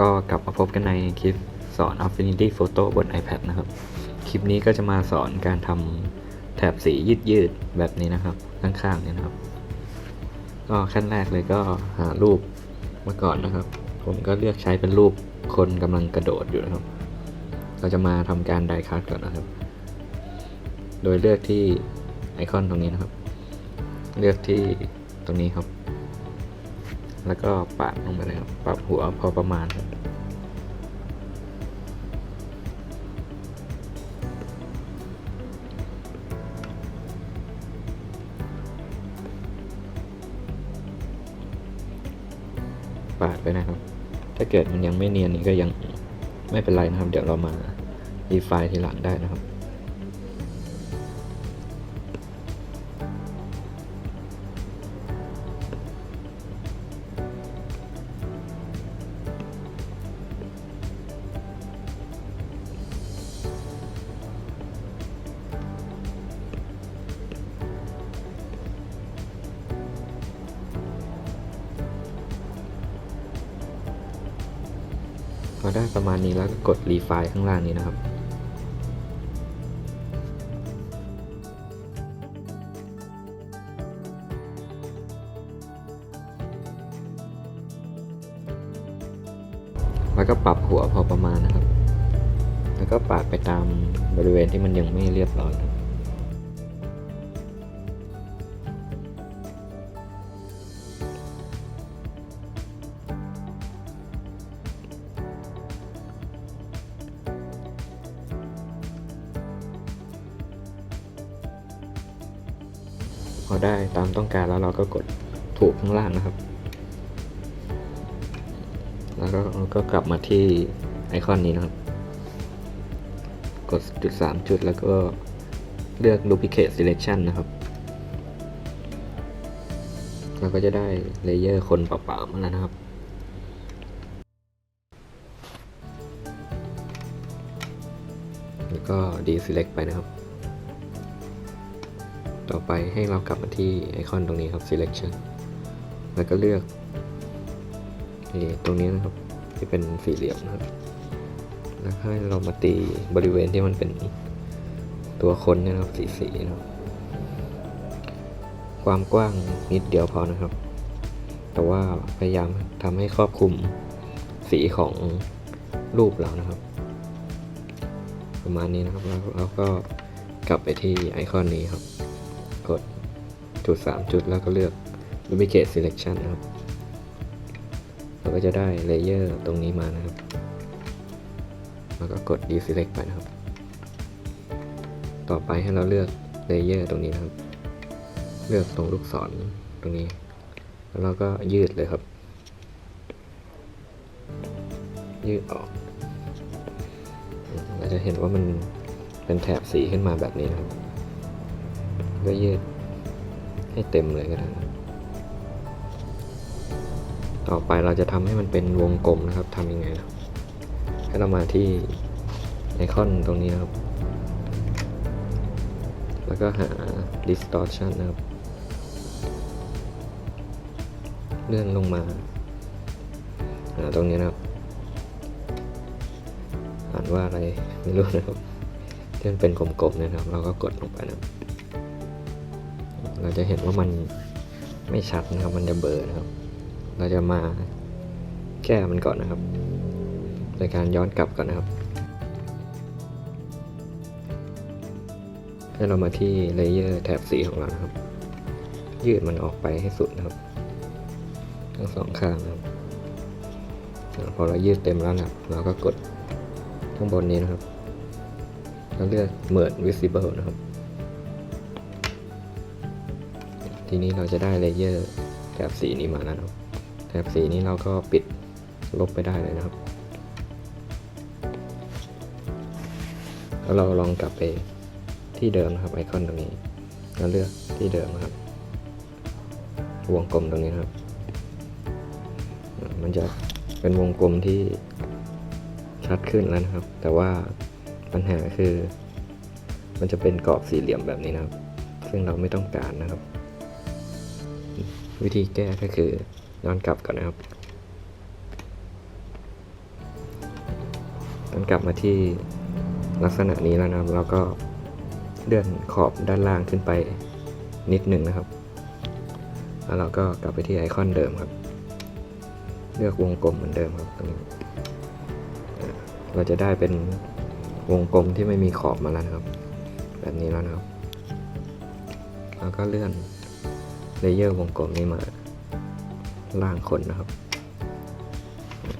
ก็กลับมาพบกันในคลิปสอน Affinity Photo บน iPad นะครับ คลิปนี้ก็จะมาสอนการทำแถบสียืดยืดๆแบบนี้นะครับ ข้างๆเนี่ยนะครับ ก็ขั้นแรกเลยก็หารูปมาก่อนนะครับ ผมก็เลือกใช้เป็นรูปคนกำลังกระโดดอยู่นะครับ เราจะมาทำการไดคัทก่อนนะครับ โดยเลือกที่ไอคอนตรงนี้นะครับ เลือกที่ตรงนี้ครับ แล้วก็ปาดลงไปเลยครับปรับหัวพอประมาณครับปาดไปนะครับ ถ้าเกิดมันยังไม่เนียนนี่ก็ยังไม่เป็นไรนะครับ เดี๋ยวเรามารีไฟล์ทีหลังได้นะครับ พอได้ประมาณนี้แล้วก็กดรีไฟล์ข้างล่างนี้นะครับ แล้วก็ปรับหัวพอประมาณนะครับ แล้วก็ปาดไปตามบริเวณที่มันยังไม่เรียบร้อย ได้ตามต้องการแล้วเราก็กดถูกข้างล่างนะครับ แล้วก็เราก็กลับมาที่ไอคอนนี้นะครับ กดจุดสามจุดแล้วก็เลือก duplicate selection นะครับ เราก็จะได้เลเยอร์คนเปล่าๆมาแล้วนะครับแล้วก็ deselect ไปนะครับ ต่อไปให้เรากลับมาที่ไอคอนตรงนี้ครับ selection แล้วก็เลือกนี่ตรงนี้นะครับที่เป็นสี่เหลี่ยมนะครับ แล้วให้เรามาตีบริเวณที่มันเป็นตัวคนนะครับสีสีนะครับ ความกว้างนิดเดียวพอนะครับ แต่ว่าพยายามทำให้ครอบคลุมสีของรูปเรานะครับ ประมาณนี้นะครับแล้วเราก็กลับไปที่ไอคอนนี้ครับ จุด 3 จุดแล้วก็เลือก duplicate selection นะครับเราก็จะได้เลเยอร์ตรงนี้มานะครับ แล้วก็กด deselect ไปนะครับ ต่อไปให้เราเลือกเลเยอร์ตรงนี้นะครับ เลือกตรงลูกศรตรงนี้ แล้วเราก็ยืดเลยครับ ยืดออก เราจะเห็นว่ามันเป็นแถบสีขึ้นมาแบบนี้นะครับก็ยืด ให้เต็มเลยก็ได้ต่อไปเราจะทำให้มันเป็นวงกลมนะครับทำยังไงนะครับให้เรามาที่ไอคอนตรงนี้นะครับ แล้วก็หา distortion นะครับ เลื่อนลงมาหาตรงนี้นะครับ อ่านว่าอะไรไม่รู้นะครับที่มันเป็นกลมๆนะครับ เราก็กดลงไปนะครับ เราจะเห็นว่ามันไม่ชัดนะครับ มันจะเบลอนะครับ เราจะมาแก้มันก่อนนะครับ โดยการย้อนกลับก่อนนะครับให้เรามาที่เลเยอร์แถบสีของเรานะครับ ยืดมันออกไปให้สุดนะครับ ทั้งสองข้างนะครับพอเรายืดเต็มแล้วนะครับ เราก็กดข้างบนนี้นะครับ แล้วเลือก Merge Visible นะครับ ทีนี้เราจะได้เลเยอร์แถบสีนี้มาแล้วนะครับ แถบสีนี้เราก็ปิดลบไปได้เลยนะครับ แล้วเราลองกลับไปที่เดิมนะครับไอคอนตรงนี้แล้วเลือกที่เดิมนะครับ วงกลมตรงนี้ครับ มันจะเป็นวงกลมที่ชัดขึ้นแล้วนะครับ แต่ว่าปัญหาคือ มันจะเป็นกรอบสี่เหลี่ยมแบบนี้นะครับ ซึ่งเราไม่ต้องการนะครับ วิธีแก้ก็คือย้อนกลับก่อนนะครับมันกลับมาที่ลักษณะนี้แล้วนะครับ แล้วก็เลื่อนขอบด้านล่างขึ้นไปนิดหนึ่งนะครับ แล้วเราก็กลับไปที่ไอคอนเดิมครับ เลือกวงกลมเหมือนเดิมครับตรงนี้เราจะได้เป็นวงกลมที่ไม่มีขอบมาแล้วนะครับ แบบนี้แล้วนะครับ แล้วก็เลื่อน เลเยอร์วงกลมนี้มาล่างคนนะครับ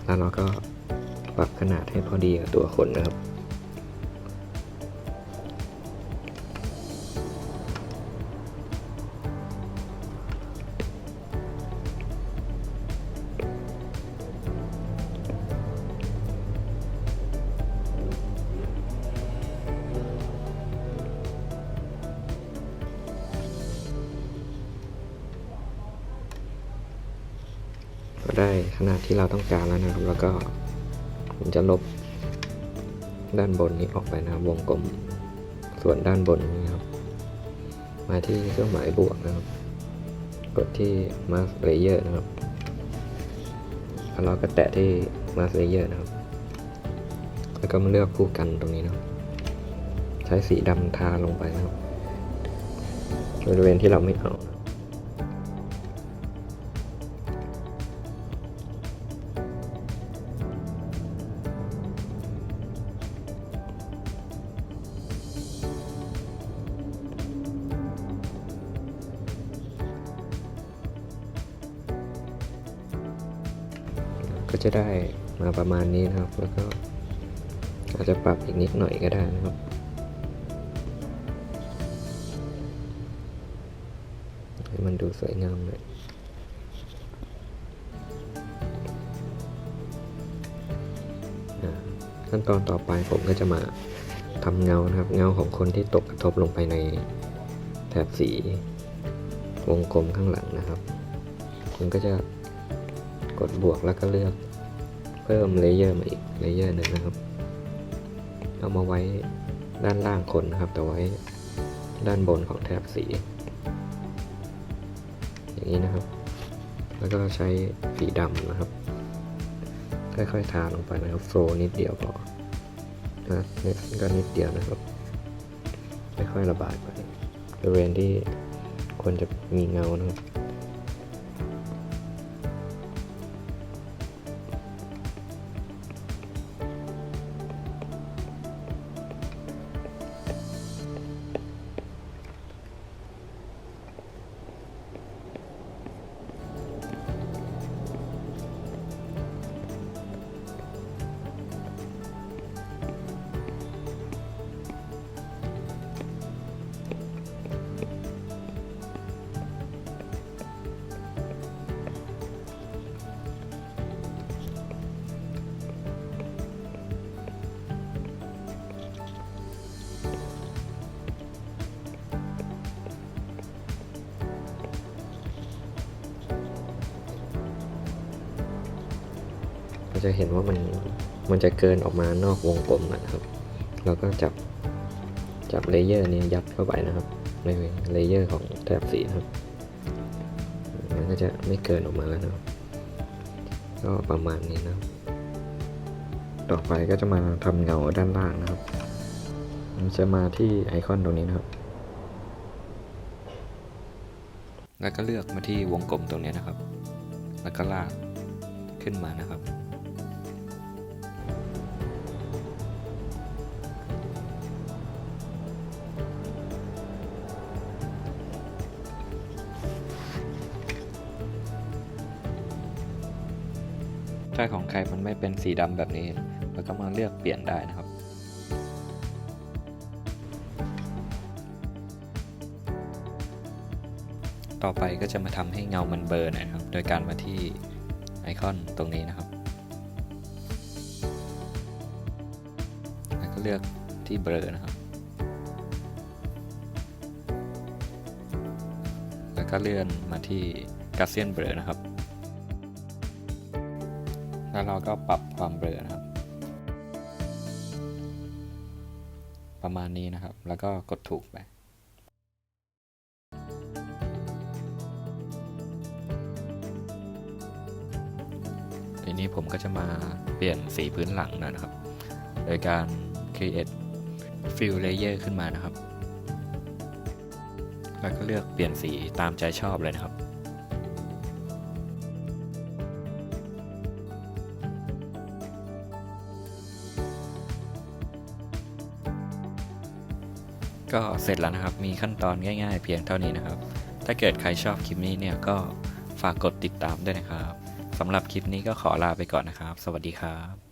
แล้วเราก็ปรับขนาดให้พอดีกับตัวคนนะครับ ได้ขนาดที่เราต้องการแล้วนะครับ แล้วก็ผมจะลบด้านบนนี้ออกไปนะครับ วงกลมส่วนด้านบนนี้นะครับ มาที่เครื่องหมายบวกนะครับ กดที่ mask layer นะครับแล้วเราก็แตะที่ mask layer นะครับ แล้วก็มาเลือกคู่กันตรงนี้นะครับ ใช้สีดำทาลงไปนะครับบริเวณที่เราไม่เอา จะได้มาประมาณนี้นะครับ แล้วก็อาจจะปรับอีกนิดหน่อยก็ได้นะครับ ให้มันดูสวยงามหน่อยขั้นตอนต่อไปผมก็จะมาทำเงานะครับ เงาของคนที่ตกกระทบลงไปในแถบสีวงกลมข้างหลังนะครับ คุณก็จะกดบวกแล้วก็เลือก พิ่มเลเยอร์มาอีกเลเยอร์หนึ่งนะครับ เอามาไว้ด้านล่างคนนะครับ แต่ไว้ด้านบนของแถบสี อย่างนี้นะครับ แล้วก็ใช้สีดำนะครับ ค่อยๆทาลงไปนะครับโฟล์นิดเดียวพอนะนี่ก็นิดเดียวนะครับ ค่อยๆระบายไปบริเวณที่ควรจะมีเงานะครับ เราจะเห็นว่ามันมันจะเกินออกมานอกวงกลมนะครับ เราก็จับจับเลเยอร์นี้ยัดเข้าไปนะครับในเลเยอร์ของแถบสีนะครับ มันก็จะไม่เกินออกมาแล้วนะครับ ก็ประมาณนี้นะครับ ต่อไปก็จะมาทำเงาด้านล่างนะครับมันจะมาที่ไอคอนตรงนี้นะครับ แล้วก็เลือกมาที่วงกลมตรงนี้นะครับ แล้วก็ลากขึ้นมานะครับาของใครมันไม่เป็นสีดำแบบนี้ เราก็มาเลือกเปลี่ยนได้นะครับ ต่อไปก็จะมาทำให้เงามันเบลอร์นะครับ โดยการมาที่ไอคอนตรงนี้นะครับ แล้วก็เลือกที่เบลอนะครับ แล้วก็เลื่อนมาที่กาเซียนเบลอนะครับ แล้วเราก็ปรับความเบลอนะครับ ประมาณนี้นะครับ แล้วก็กดถูกไปทีนี้ผมก็จะมาเปลี่ยนสีพื้นหลังนะครับ โดยการ create fill layer ขึ้นมานะครับ แล้วก็เลือกเปลี่ยนสีตามใจชอบเลยนะครับ ก็เสร็จแล้วนะครับ มีขั้นตอนง่าย ๆ เพียงเท่านี้นะครับ ถ้าเกิดใครชอบคลิปนี้เนี่ยก็ฝากกดติดตามด้วยนะครับสำหรับคลิปนี้ก็ขอลาไปก่อนนะครับ สวัสดีครับ